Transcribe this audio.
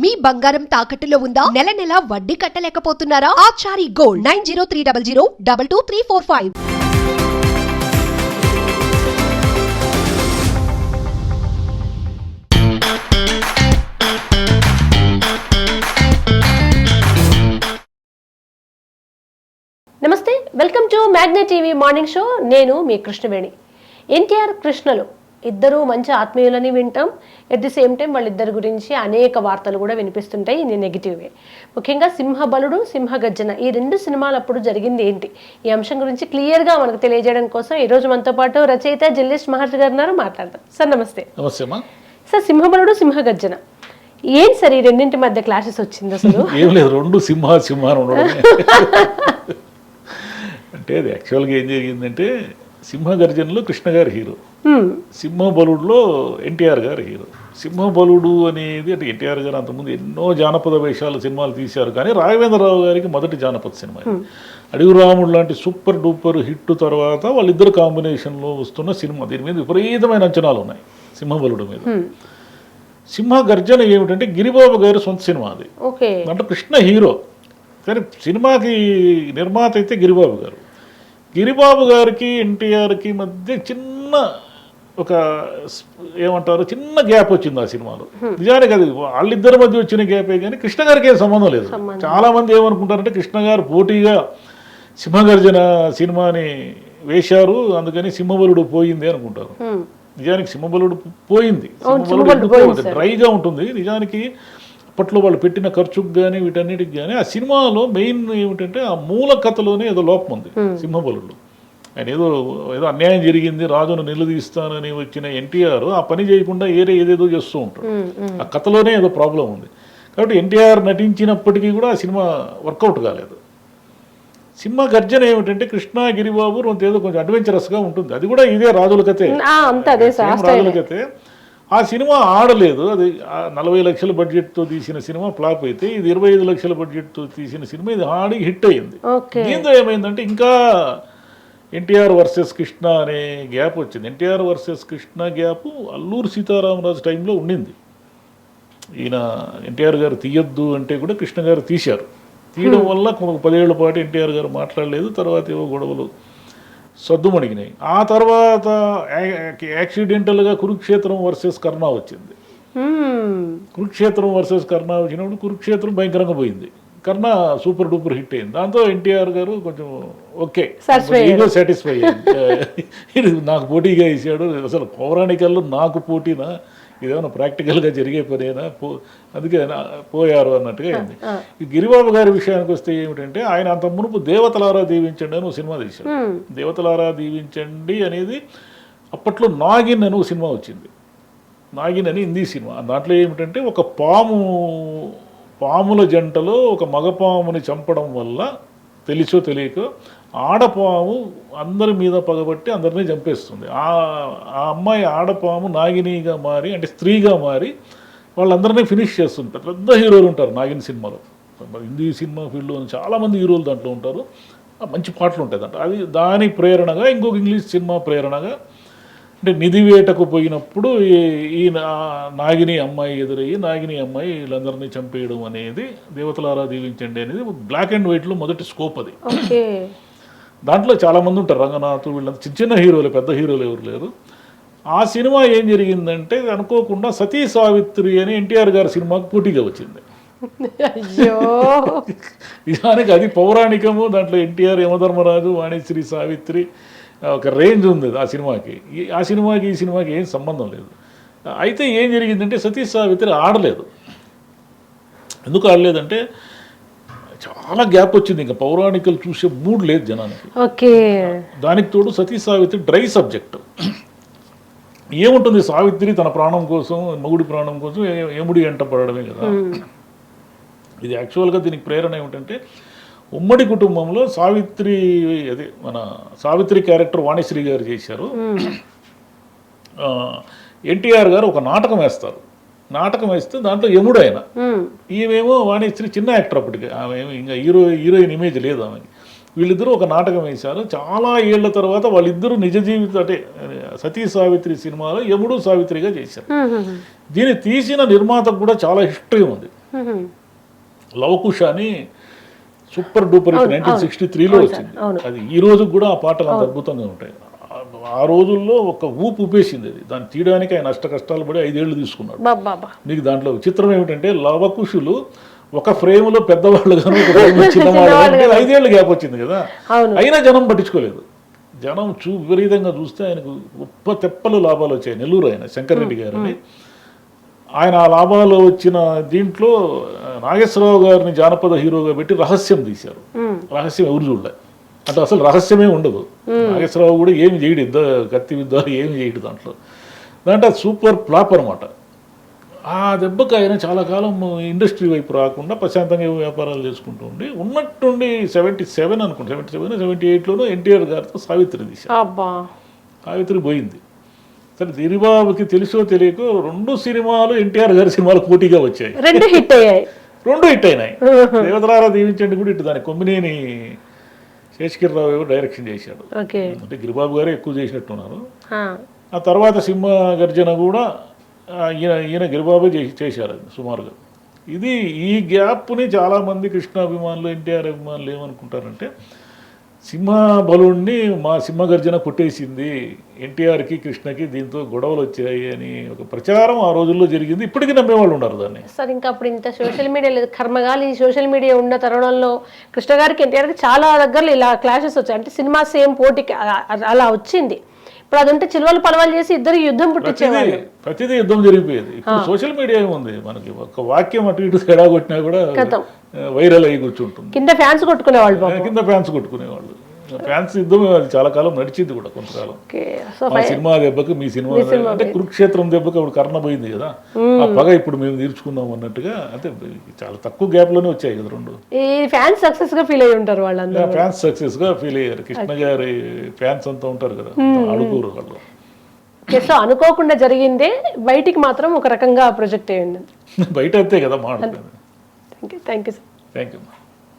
మీ బంగారం తాకట్టులో ఉందా? నెల నెల వడ్డీ కట్టలేకపోతున్నారా? Achari gold nine zero three double zero double two three four five. నమస్తే welcome to Magna TV morning show. నేను మీ కృష్ణవేణి. ఎన్టీఆర్ కృష్ణలో ఇద్దరు మంచి ఆత్మీయులని వింటాం. ఎట్ ది సేమ్ టైం వాళ్ళిద్దరి గురించి అనేక వార్తలు కూడా వినిపిస్తుంటాయి. ఇది నెగిటివ్వే ముఖ్యంగా సింహబలుడు సింహగర్జన ఈ రెండు సినిమాలు అప్పుడు జరిగింది ఏంటి? ఈ అంశం గురించి క్లియర్గా మనకు తెలియజేయడం కోసం ఈ రోజు మనతో పాటు రచయిత జల్లేష్ మహర్షి గారు ఉన్నారు. మాట్లాడదాం. సార్ నమస్తే. నమస్తే సార్ సింహబలుడు సింహగర్జన. ఏంటి సార్ ఈ రెండింటి మధ్య క్లాషెస్ వచ్చింది అసలు? ఏం లేదు రెండు సింహ సింహ అంటే అది యాక్చువల్గా ఏం జరిగిందంటే సింహ గర్జనలో కృష్ణ గారు హీరో. సింహ బలుడులో ఎన్టీఆర్ గారు హీరో. సింహ బలుడు అనేది అంటే ఎన్టీఆర్ గారు అంతకుముందు ఎన్నో జానపద వేషాలు సినిమాలు తీశారు. కానీ రాఘవేంద్రరావు గారికి మొదటి జానపద సినిమా ఇది. అడుగు రాముడు లాంటి సూపర్ డూపర్ హిట్ తర్వాత వాళ్ళిద్దరు కాంబినేషన్లో వస్తున్న సినిమా. దీని మీద విపరీతమైన అంచనాలు ఉన్నాయి సింహ బలుడు మీద. హ్మ్. సింహ గర్జన ఏమిటంటే గిరిబాబు గారి సొంత సినిమా అది. దాంట్లో కృష్ణ హీరో. కానీ సినిమాకి నిర్మాత అయితే గిరిబాబు గారు. గిరిబాబు గారికి ఎన్టీఆర్కి మధ్య చిన్న ఒక ఏమంటారు చిన్న గ్యాప్ వచ్చింది ఆ సినిమాలో. నిజానికి అది వాళ్ళిద్దరి మధ్య వచ్చిన గ్యాపే కానీ కృష్ణ గారికి ఏం సంబంధం లేదు. చాలా మంది ఏమనుకుంటారంటే కృష్ణ గారు పోటీగా సింహగర్జన సినిమాని వేశారు అందుకని సింహబలుడు పోయింది అనుకుంటారు. నిజానికి సింహబలుడు పోయింది. సింహబలుడు డ్రైగా ఉంటుంది. నిజానికి అప్పట్లో వాళ్ళు పెట్టిన ఖర్చుకు కానీ వీటన్నిటికి కానీ ఆ సినిమాలో మెయిన్ ఏమిటంటే ఆ మూల కథలోనే ఏదో లోపం ఉంది సింహబలుడు. ఆయన ఏదో ఏదో అన్యాయం జరిగింది రాజును నిలదీస్తానని వచ్చిన ఎన్టీఆర్ ఆ పని చేయకుండా ఏరే ఏదేదో చేస్తూ ఉంటాడు. ఆ కథలోనే ఏదో ప్రాబ్లం ఉంది. కాబట్టి ఎన్టీఆర్ నటించినప్పటికీ కూడా ఆ సినిమా వర్కౌట్ కాలేదు. సినిమా గర్జన ఏమిటంటే కృష్ణ గిరిబాబు ఏదో కొంచెం అడ్వెంచరస్గా ఉంటుంది. అది కూడా ఇదే రాజుల కథే. రాజుల కథే. ఆ సినిమా ఆడలేదు. అది నలభై లక్షల బడ్జెట్తో తీసిన సినిమా ఫ్లాప్ అయితే ఇది ఇరవై ఐదు లక్షల బడ్జెట్తో తీసిన సినిమా ఇది ఆడి హిట్ అయ్యింది ఓకే. దీంతో ఏమైందంటే ఇంకా ఎన్టీఆర్ వర్సెస్ కృష్ణ అనే గ్యాప్ వచ్చింది. ఎన్టీఆర్ వర్సెస్ కృష్ణ గ్యాప్ అల్లూరు సీతారామరాజు టైంలో ఉండింది. ఈయన ఎన్టీఆర్ గారు తీయొద్దు అంటే కూడా కృష్ణ గారు తీశారు. తీయడం వల్ల ఒక పదేళ్ళ పాటు ఎన్టీఆర్ గారు మాట్లాడలేదు. తర్వాత ఏవో గొడవలు సద్దుమణిగినాయి ఆ తర్వాత యాక్సిడెంటల్గా కురుక్షేత్రం వర్సెస్ కర్ణ వచ్చింది. కురుక్షేత్రం వర్సెస్ కర్ణ వచ్చినప్పుడు కురుక్షేత్రం భయంకరంగా పోయింది. కర్ణ సూపర్ డూపర్ హిట్ అయింది. దాంతో ఎన్టీఆర్ గారు కొంచెం ఓకే. ఈగో సాటిస్ఫై ఇది నాకు పోటీగా ఇచ్చాడు అసలు పౌరాణికల్లో నాకు పోటీనా? ఇదేమైనా ప్రాక్టికల్గా జరిగే పనేనా? పో అందుకే పోయారు అన్నట్టుగా అయింది. ఈ గిరిబాబు గారి విషయానికి వస్తే ఏమిటంటే ఆయన అంత మునుపు దేవతలారా దీవించండి అని ఒక సినిమా తీశాడు. దేవతలారా దీవించండి అనేది అప్పట్లో నాగిన్ అని ఒక సినిమా వచ్చింది. నాగిన్ అని హిందీ సినిమా. దాంట్లో ఏమిటంటే ఒక పాము పాముల జంటలో ఒక మగపాముని చంపడం వల్ల తెలిసో తెలియకో ఆడపాము అందరి మీద పగబట్టి అందరినీ చంపేస్తుంది. ఆ ఆ అమ్మాయి ఆడపాము నాగినిగా మారి అంటే స్త్రీగా మారి వాళ్ళందరినీ ఫినిష్ చేస్తుంటారు. పెద్ద హీరోలు ఉంటారు నాగిని సినిమాలో. హిందీ సినిమా ఫీల్డ్లో చాలామంది హీరోలు దాంట్లో ఉంటారు. మంచి పాటలు ఉంటాయి దాంట్లో. అది దాని ప్రేరణగా ఇంకొక ఇంగ్లీష్ సినిమా ప్రేరణగా అంటే నిధివేటకు పోయినప్పుడు ఈ- నాగిని అమ్మాయి ఎదురయ్యి నాగిని అమ్మాయి వీళ్ళందరినీ చంపేయడం అనేది దేవతలారా దీవించండి అనేది బ్లాక్ అండ్ వైట్లో మొదటి స్కోప్ అది. దాంట్లో చాలామంది ఉంటారు రంగనాథ్ వీళ్ళంతా. చిన్న చిన్న హీరోలు పెద్ద హీరోలు ఎవరు లేరు. ఆ సినిమా ఏం జరిగిందంటే అనుకోకుండా సతీ సావిత్రి అని ఎన్టీఆర్ గారి సినిమాకు పోటీగా వచ్చింది. నిజానికి అది పౌరాణికము దాంట్లో ఎన్టీఆర్ యమధర్మరాజు వాణిశ్రీ సావిత్రి ఒక రేంజ్ ఉంది ఆ సినిమాకి. ఆ సినిమాకి ఈ సినిమాకి ఏం సంబంధం లేదు. అయితే ఏం జరిగిందంటే సతీష్ సావిత్రి ఆడలేదు. ఎందుకు ఆడలేదంటే చాలా గ్యాప్ వచ్చింది. ఇంకా పౌరాణికలు చూసే మూడ్ లేదు జనానికి. ఓకే. దానికి తోడు సతీ సావిత్రి డ్రై సబ్జెక్ట్. ఏముంటుంది? సావిత్రి తన ప్రాణం కోసం మొగుడి ప్రాణం కోసం ఏ- యముడి ఎంట పడడమే కదా. ఇది యాక్చువల్గా దీనికి ప్రేరణ ఏమిటంటే ఉమ్మడి కుటుంబంలో సావిత్రి అదే మన సావిత్రి క్యారెక్టర్ వాణిశ్రీ గారు చేశారు. ఎన్టీఆర్ గారు ఒక నాటకం వేస్తారు. నాటకం వేస్తే దాంట్లో యముడు ఆయన. ఈమెమో వాణిశ్రీ చిన్న యాక్టర్ అప్పటికి. ఆమె ఇంకా హీరో హీరోయిన్ ఇమేజ్ లేదు ఆమెకి. వీళ్ళిద్దరూ ఒక నాటకం వేశారు. చాలా ఏళ్ళ తర్వాత వాళ్ళిద్దరూ నిజ జీవిత అంటే సతీ సావిత్రి సినిమాలో యముడు సావిత్రిగా చేశారు. దీన్ని తీసిన నిర్మాతకు కూడా చాలా హిస్టరీ ఉంది. మ్మ్. లవకుశ అని సూపర్ డూపర్ నైన్టీన్ సిక్స్టీ త్రీలో వచ్చింది. అది ఈ రోజు కూడా ఆ పాటలు అంత అద్భుతంగా ఉంటాయి. ఆ- రోజుల్లో ఒక ఊపు ఉపేసింది అది. దాన్ని తీయడానికి ఆయన అష్ట కష్టాలు పడి ఐదేళ్ళు తీసుకున్నాడు. మీకు దాంట్లో విచిత్రం ఏమిటంటే లవకుశులు ఒక ఫ్రేమ్లో పెద్దవాళ్ళు కానీ ఒక ఫ్రేమ్లో చిన్నవాళ్ళు అంటే ఐదేళ్ళు గ్యాప్ వచ్చింది కదా. అయినా జనం పట్టించుకోలేదు. జనం చూ విపరీతంగా చూస్తే ఆయనకు గొప్ప తెప్పలు లాభాలు వచ్చాయి. నెల్లూరు ఆయన శంకర్రెడ్డి గారని ఆయన ఆ లాభాలు వచ్చిన దీంట్లో నాగేశ్వరరావు గారిని జానపద హీరోగా పెట్టి రహస్యం తీశారు. రహస్యం ఎవరు చూడలే. అంటే అసలు రహస్యమే ఉండదు. నాగేశ్వరరావు కూడా ఏమి చేయడు యుద్ధ కత్తి యుద్ధాలు ఏమి చేయడు దాంట్లో. దాంట్లో సూపర్ ఫ్లాప్ అనమాట ఆ దెబ్బకి ఆయన చాలా కాలం ఇండస్ట్రీ వైపు రాకుండా ప్రశాంతంగా వ్యాపారాలు చేసుకుంటూ ఉండి ఉన్నట్టుండి సెవెంటీ సెవెన్ అనుకుంటా సెవెంటీ సెవెన్ సెవెంటీ ఎయిట్లోనూ ఎన్టీఆర్ గారితో సావిత్రి తీశారు. అబ్బా. సావిత్రి పోయింది. సరే దిరిబాబుకి తెలుసో తెలియకో రెండు సినిమాలు ఎన్టీఆర్ గారి సినిమాలు పోటీగా వచ్చాయి. రెండు హిట్ అయ్యాయి. రెండు హిట్ అయినాయి. దేవతరారా దీవించండి కూడా ఇటు దాని కొమ్మినేని శేషకిరిరావు ఏవో డైరెక్షన్ చేశాడు. అంటే గిరిబాబు గారే ఎక్కువ చేసినట్టున్నారు. ఆ. ఆ తర్వాత సింహ గర్జన కూడా ఈయన ఈయన గిరిబాబే చేసి చేశారు అది సుమారుగా. ఇది ఈ గ్యాప్ని చాలామంది కృష్ణ అభిమానులు ఎన్టీఆర్ అభిమానులు ఏమనుకుంటారంటే సింహ బలుణ్ణి మా సింహ గర్జన కొట్టేసింది. ఎన్టీఆర్కి కృష్ణకి దీంతో గొడవలు వచ్చాయి అని ఒక ప్రచారం ఆ రోజుల్లో జరిగింది. ఇప్పటికీ నమ్మేవాళ్ళు ఉన్నారు దాన్ని. సార్ ఇంకా అప్పుడు ఇంత సోషల్ మీడియా లేదు. కర్మగాలి సోషల్ మీడియా ఉన్న తరుణంలో కృష్ణ గారికి ఎన్టీఆర్కి చాలా దగ్గరలో ఇలా క్లాషెస్ వచ్చాయి. అంటే సినిమా సేమ్ పోటీకి అలా వచ్చింది. ఇప్పుడు అదంటే చిలువలు పలవాలు చేసి ఇద్దరు యుద్ధం పుట్టించేవాళ్ళు. ప్రతిదీ యుద్ధం జరిగిపోయేది. ఇప్పుడు సోషల్ మీడియా ఉంది మనకి ఒక వాక్యం అటు ఇటు తేడా కొట్టినా కూడా వైరల్ అయ్యి కూర్చుంటుంది. కింద ఫ్యాన్స్ కొట్టుకునేవాళ్ళు కింద ఫ్యాన్స్ కొట్టుకునేవాళ్ళు. ఫ్యాన్స్ యుద్ధం అది చాలా కాలం నడిచింది కూడా కొంతకాలం. మా సినిమా దెబ్బకి మీ సినిమా అంటే కురుక్షేత్రం దెబ్బకి అప్పుడు కర్ణ పోయింది కదా. ఆ పగ ఇప్పుడు మేము తీర్చుకుందాం అన్నట్టుగా అంటే చాలా తక్కువ గ్యాప్లోనే వచ్చాయి కదా రెండు. ఫ్యాన్స్ సక్సెస్గా ఫీల్ అయ్యి ఉంటారు వాళ్ళందరూ. ఫ్యాన్స్ సక్సెస్గా ఫీల్ అయ్యారు. కృష్ణ గారి ఫ్యాన్స్ అంతా ఉంటారు కదా అడుగురు వాళ్ళు. సో అనుకోకుండా జరిగిందే బయటికి మాత్రం ఒక రకంగా ప్రొజెక్ట్ అయ్యింది బయట అంతే కదా మాట్లాడేది. Thank you thank you sir thank you